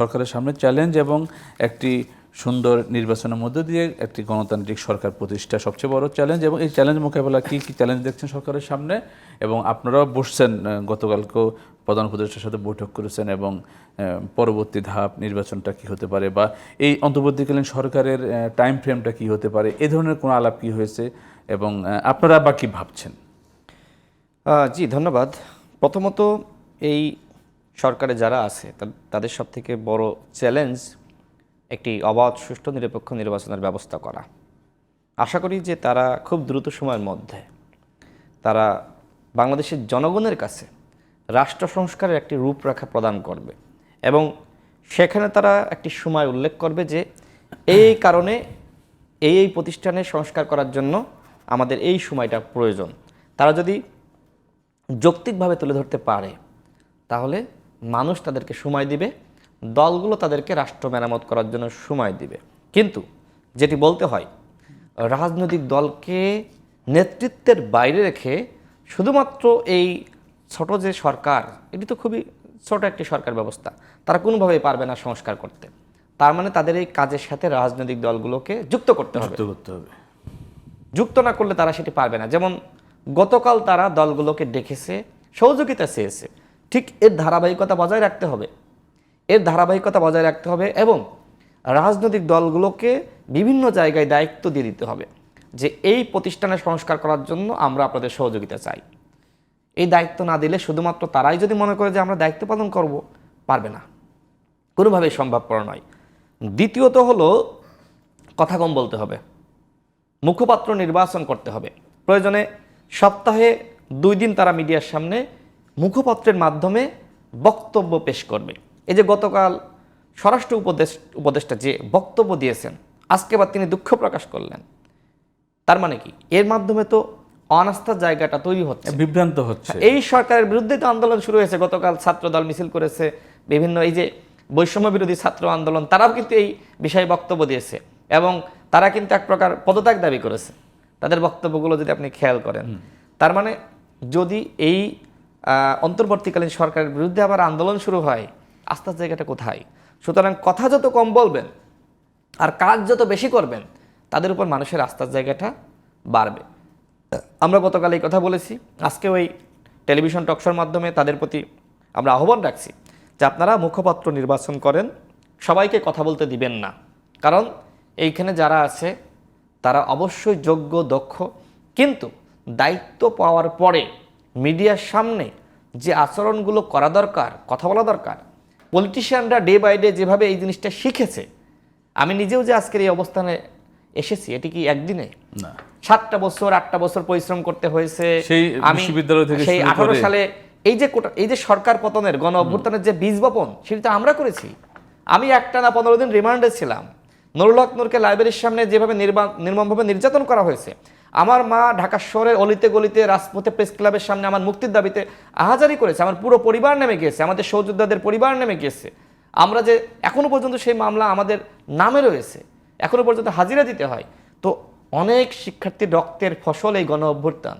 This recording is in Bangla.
সরকারের সামনে চ্যালেঞ্জ এবং একটি সুন্দর নির্বাচনের মধ্য দিয়ে একটি গণতান্ত্রিক সরকার প্রতিষ্ঠা সবচেয়ে বড় চ্যালেঞ্জ এবং এই চ্যালেঞ্জ মোকাবেলা কী কী চ্যালেঞ্জ দেখছেন সরকারের সামনে? এবং আপনারাও বসছেন গতকালকেও প্রধান উপদেষ্টার সাথে বৈঠক করেছেন এবং পরবর্তী ধাপ নির্বাচনটা কি হতে পারে বা এই অন্তর্বর্তীকালীন সরকারের টাইম ফ্রেমটা কি হতে পারে? এ ধরনের কোনো আলাপ কি হয়েছে? এবং আপনারা বা কি ভাবছেন? জি, ধন্যবাদ। প্রথমত এই সরকারে যারা আছে তাদের সব থেকে বড় চ্যালেঞ্জ একটি অবাধ, সুষ্ঠু, নিরপেক্ষ নির্বাচনের ব্যবস্থা করা। আশা করি যে তারা খুব দ্রুত সময়ের মধ্যে তারা বাংলাদেশের জনগণের কাছে রাষ্ট্র সংস্কারের একটি রূপরেখা প্রদান করবে এবং সেখানে তারা একটি সময় উল্লেখ করবে যে এই কারণে এই এই প্রতিষ্ঠানে সংস্কার করার জন্য আমাদের এই সময়টা প্রয়োজন। তারা যদি যৌক্তিকভাবে তুলে ধরতে পারে, তাহলে মানুষ তাদেরকে সময় দিবে দলগুলো তাদেরকে রাষ্ট্র মেরামত করার জন্য সময় দিবে। কিন্তু যেটি বলতে হয় রাজনৈতিক দলকে নেতৃত্বের বাইরে রেখে শুধুমাত্র এই ছোট যে সরকার এটি তো খুবই ছোট একটি সরকার ব্যবস্থা তারা কোনোভাবেই পারবে না সংস্কার করতে। তার মানে তাদের এই কাজের সাথে রাজনৈতিক দলগুলোকে যুক্ত করতে হবে। যুক্ত করতে হবে। যুক্ত না করলে তারা সেটি পারবে না। যেমন গতকাল তারা দলগুলোকে ডেকেছে সহযোগিতা চেয়েছে। ঠিক এর ধারাবাহিকতা বজায় রাখতে হবে। এর ধারাবাহিকতা বজায় রাখতে হবে এবং রাজনৈতিক দলগুলোকে বিভিন্ন জায়গায় দায়িত্ব দিয়ে দিতে হবে যে এই প্রতিষ্ঠানের সংস্কার করার জন্য আমরা আপনাদের সহযোগিতা চাই। এই দায়িত্ব না দিলে শুধুমাত্র তারাই যদি মনে করে যে আমরা দায়িত্ব পালন করব, পারবে না। কোনোভাবেই সম্ভবপর নয়। দ্বিতীয়ত হলো, কথা কম বলতে হবে। মুখপাত্র নির্বাচন করতে হবে। প্রয়োজনে সপ্তাহে দুই দিন তারা মিডিয়ার সামনে মুখপাত্রের মাধ্যমে বক্তব্য পেশ করবে। এই যে গতকাল স্বরাষ্ট্র উপদেশ উপদেষ্টা যে বক্তব্য দিয়েছেন আজকে আবার তিনি দুঃখ প্রকাশ করলেন। তার মানে কি? এর মাধ্যমে তো অনাস্থার জায়গাটা তৈরি হচ্ছে। বিভ্রান্ত হচ্ছে। এই সরকারের বিরুদ্ধে তো আন্দোলন শুরু হয়েছে। গতকাল ছাত্র দল মিছিল করেছে বিভিন্ন এই যে বৈষম্য বিরোধী ছাত্র আন্দোলন তারাও কিন্তু এই বিষয়ে বক্তব্য দিয়েছে এবং তারা কিন্তু এক প্রকার পদত্যাগ দাবি করেছে। তাদের বক্তব্যগুলো যদি আপনি খেয়াল করেন তার মানে যদি এই অন্তর্বর্তীকালীন সরকারের বিরুদ্ধে আবার আন্দোলন শুরু হয়। আস্তে আস্তে জায়গাটা কোথায়? সুতরাং কথা যত কম বলবেন আর কাজ যত বেশি করবেন, তাদের উপর মানুষের আস্থার জায়গাটা বাড়বে। আমরা গতকাল এই কথা বলেছি। আজকে ওই টেলিভিশন টকশোর মাধ্যমে তাদের প্রতি আমরা আহ্বান রাখছি যে আপনারা মুখপাত্র নির্বাচন করেন, সবাইকে কথা বলতে দিবেন না। কারণ এইখানে যারা আছে, তারা অবশ্যই যোগ্য, দক্ষ, কিন্তু দায়িত্ব পাওয়ার পরে মিডিয়ার সামনে যে আচরণগুলো করা দরকার কথা বলা দরকার পলিটিশিয়ানরা ডে বাই ডে যেভাবে এই জিনিসটা শিখেছে আমি নিজেও যে আজকের এই অবস্থানে এসেছি এটি কি একদিনে? না। সাতটা বছর আটটা বছর পরিশ্রম করতে হয়েছে। সেই আমি বিশ্ববিদ্যালয় থেকে সেই আঠারো সালে এই যে এই যে সরকার পতনের গণ অভ্যুত্থানের যে বীজ বপন সেটা তো আমরা করেছি। আমি একটা না পনেরো দিন রিমান্ডে ছিলাম। নুরুল হক নূরকে লাইব্রেরির সামনে যেভাবে নির্মমভাবে নির্যাতন করা হয়েছে আমার মা ঢাকা শহরের অলিতে গলিতে রাজপথে প্রেস ক্লাবের সামনে আমার মুক্তির দাবিতে আহাজারি করেছে, আমার পুরো পরিবার নেমে গিয়েছে, আমাদের সৌযোদ্ধাদের পরিবার নেমে গিয়েছে। আমরা যে এখনও পর্যন্ত সেই মামলা আমাদের নামে রয়েছে, এখনও পর্যন্ত হাজিরা দিতে হয়। তো অনেক শিক্ষার্থীর রক্তের ফসল এই গণ অভ্যুত্থান